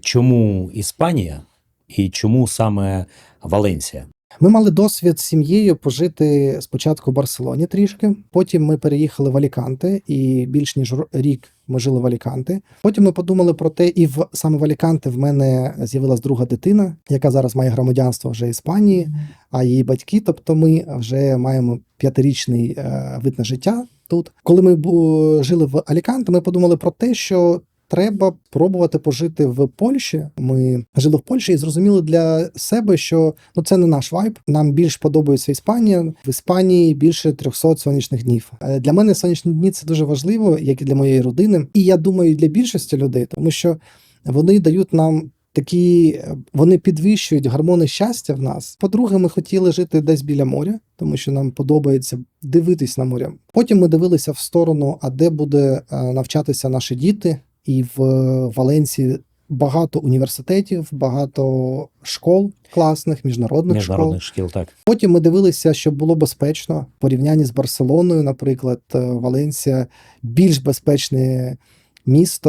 Чому Іспанія і чому саме Валенсія? Ми мали досвід з сім'єю пожити спочатку в Барселоні трішки. Потім ми переїхали в Аліканте, і більш ніж рік ми жили в Аліканте. Потім ми подумали про те, і в саме в Аліканте в мене з'явилась друга дитина, яка зараз має громадянство вже Іспанії, а її батьки, тобто ми вже маємо п'ятирічний е, вид на життя тут. Коли ми жили в Аліканте, ми подумали про те, що. Треба пробувати пожити в Польщі. Ми жили в Польщі і зрозуміли для себе, що ну це не наш вайб. Нам більш подобається Іспанія. В Іспанії більше 300 сонячних днів. Е, Для мене сонячні дні це дуже важливо, як і для моєї родини. І я думаю, для більшості людей, тому що вони дають нам. Такі е, вони підвищують гормони щастя в нас. По-друге, ми хотіли жити десь біля моря, тому що нам подобається дивитись на моря. Потім ми дивилися в сторону, а де буде е, навчатися наші діти, і в Валенсії Валенції багато університетів, багато школ класних, міжнародних, школ. Міжнародних шкіл, так. Потім ми дивилися, щоб було безпечно. В порівнянні з Барселоною, наприклад, е, Валенсія більш безпечне місто.